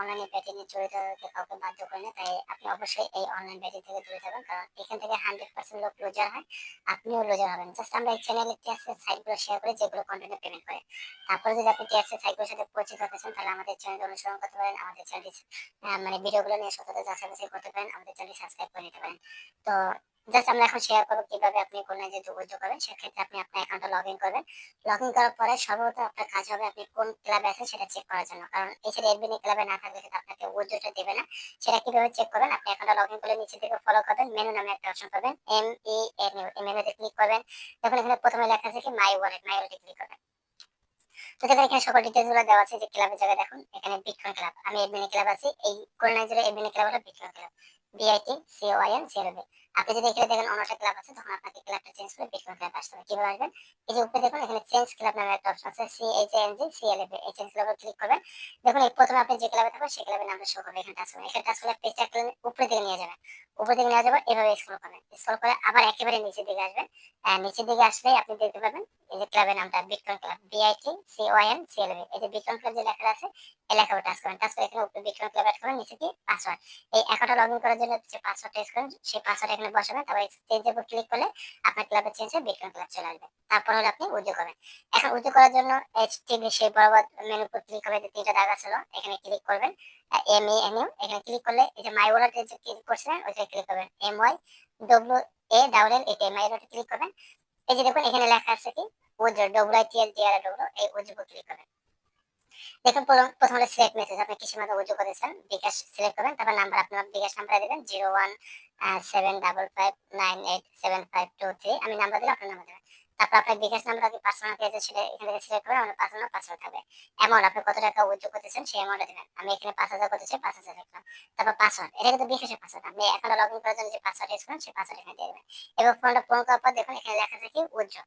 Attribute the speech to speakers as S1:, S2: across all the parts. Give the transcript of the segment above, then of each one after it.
S1: অনলাইনে ব্যাটিং এ জড়িত কাউকে বাধ্য করি না, তাই আপনি অবশ্যই এই অনলাইন ব্যাটিং থেকে দূরে থাকবেন কারণ এখান থেকে হান্ড্রেড পার্সেন্ট লোক লুজার হয়, আপনিও লুজার হবেন। জাস্ট আমরা এই চ্যানেলে টিএসএস সাইটগুলো শেয়ার করি, যেগুলো কন্টেন্টে পেমেন্ট করে। তারপরে যদি আপনি টিএসএস সাইটগুলোর সাথে পরিচিত হতে চান, তাহলে আমাদের চ্যানেল অনুসরণ করতে পারেন, আমাদের চ্যানেলটি মানে ভিডিওগুলো নিয়ে সততা যাচাই করতে পারেন, আমাদের চ্যানেলটি সাবস্ক্রাইব করে নিতে পারেন। তো জাস্ট আমরা এখন শেয়ার করব কীভাবে আপনি কোন যে উদ্যোগ করবেন, সেক্ষেত্রে আপনি আপনার অ্যাকাউন্টে লগ ইন করবেন। লগ ইন করার পরে সর্বপ্রথম আপনার কাজ হবে আপনি কোন ক্লাবে আছেন সেটা চেক করার জন্য। কারণ এছাড়া এডমিন ক্লাবে না থাকলে সেটা আপনাকে উদ্যোগটা দেবে না। সেটা কীভাবে চেক করবেন, আপনি অ্যাকাউন্টে লগ ইন করলে নিচে থেকে ফলো করবেন মেনু নামে একটা অপশন পাবেন এম ই এন ইউ এই মেনুতে ক্লিক করবেন। দেখুন এখানে প্রথমে লেখা আছে কি মাই ওয়ালেট মাই ওয়ালেটে ক্লিক করবেন। তো দেখুন এখানে সকল ডিটেলসগুলো দেওয়া আছে যে ক্লাবের জায়গায় দেখুন, এখানে বিটকয়েন ক্লাব আমি এডমিন ক্লাব আছি, এই কোরনাইজারের এডমিন ক্লাব হলো bitcoin club B I T C O I N C L B আপনি যদি এখানে দেখেন অন্য ক্লাব আছে, তখন আপনাকে ক্লাবটা চেঞ্জ করে বিটকয়েন ক্লাব আসতে হবে। কীভাবে আসবেন? এই যে উপরে দেখুন, এখানে চেঞ্জ ক্লাব নামে একটা অপশন আছে সি এইচ এই চেঞ্জ ক্লাবে ক্লিক করবেন। দেখুন, এই প্রথমে আপনি যে ক্লাবে থাকবেন, সেই ক্লাবের নামটা শো করবে। এখানে টাচ করবেন। এখানে টাচ করলে পেজটা একটু উপরে দিকে নিয়ে যাবেন। উপরে দিকে নিয়ে যাবেন এভাবে স্ক্রল করবেন। স্ক্রল করে আবার একেবারে নিচের দিকে আসবেন। নিচের দিকে আসলেই আপনি দেখতে পাবেন যে ক্লাবের নামটা bitcoin club B I T C O I N C L B এই যে বিটকয়েন ক্লাব যে লেখা আছে, এই লেখাটা টাচ করেন। টাচ করে এখানে বিটকয়েন ক্লাব অ্যাড করেন নিচে দিয়ে পাসওয়ার্ড এই অ্যাকাউন্টে লগ ইন করার জন্য যে পাসওয়ার্ড টেস্ট করেন, সেই পাসওয়ার্ড এখানে বসাবেন। তারপর চেঞ্জের উপর ক্লিক করলে আপনার ক্লাবে চেঞ্জ হয়ে বিটকয়েন ক্লাব চলে আসবে। তারপর হলে আপনি উদ্যোগ করবেন। এখন উদ্যোগ করার জন্য এইচটিভি সেই বরাবর মেনু উপর ক্লিক করবে যে তিনটা দাগ আছে এখানে ক্লিক করবেন। এম ই এন ইউ এখানে ক্লিক করলে এই যে মাই ওয়ালেটে যে ক্লিক করছিলেন, ওইখানে ক্লিক করবেন। M Y W A double L my মাই ওয়ালেটে ক্লিক করবেন। এই যে দেখুন, এখানে লেখা আছে কি? Ujjwal W I T L G R W এই উজ্জ্বল ক্লিক করবেন দেখুন, প্রথম হলো সিলেক্ট মেসেজ আপনি কিসের মতো উদ্যোগ করেছেন বিকাশ সিলেক্ট করবেন, তারপর নাম্বার আপনার বিকাশ নাম্বার দেবেন zero one seven double five nine eight seven five two three আমি নাম্বার দিলে আপনার নাম্বার দেবেন। তারপর আপনার বিকাশ নাম্বার আপনি পার্সোনাল পেয়েছে সেটা এখান থেকে সিলেক্ট করবেন আমার পার্সোনাল পাসওয়ার্ড থাকবে। অ্যামাউন্ট আপনি কত টাকা উদ্যোগ করতেছেন সেই অ্যামাউন্টে দেবেন। আমি এখানে পাঁচ হাজার করতেছি, পাঁচ হাজার লিখলাম তারপর পাসওয়ার্ড এটা কিন্তু বিকাশের পাসওয়ার্ড আপনি অ্যাকাউন্টে লগ ইন করার জন্য যে পাসওয়ার্ড ইউজ করেন, সেই পাসওয়ার্ড এখানে দিয়ে দেবেন। এবং ফোনটা পূরণ করার পর দেখুন, এখানে লেখা থাকে উজ্জ্বল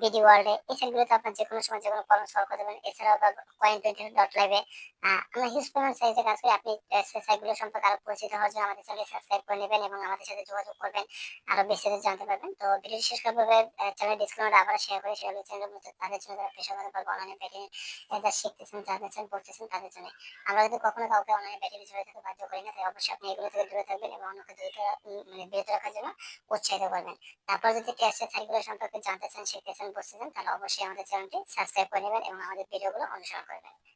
S1: বিডি ওয়ার্ল্ডে এই সাইটগুলোতে আপনার যে কোনো সময় যে কোনো সলভ করতে পারেন। এছাড়াও কয়েন টোয়েন্টি ডট লাইভে আমরা হিউজ সাইজে কাজ করি। আপনি সেই সাইটগুলো সম্পর্কে আরও পরিচিত হওয়ার জন্য আমাদের চ্যানেল সাবস্ক্রাইব করে নেবেন এবং আমাদের সাথে যোগাযোগ করবেন। আরও বেশি জানতে পারবেন। তো ভিডিও শেষ চ্যানেল ডিসকাউন্ট আবার শেয়ার করে। চ্যানেলের মধ্যে তাদের জন্য যারা পেশাগত বা অনলাইনে ব্যাটিং যারা শিখতেছেন পড়তেছেন, তাদের জন্য। আমরা যদি কখনো কাউকে অনলাইনে ব্যাটিং থাকতে বাধ্য করি না। তাই অবশ্যই আপনি এগুলো থেকে দূরে থাকবেন এবং অন্যকে দূরে মানে বিরত রাখার জন্য উৎসাহিত করবেন। তারপর যদি টেস্টের সাইটগুলো সম্পর্কে জানতে চান চান চান তাহলে অবশ্যই আমাদের চ্যানেলটি সাবস্ক্রাইব করে নেবেন এবং আমাদের ভিডিওগুলো অনুসরণ করবেন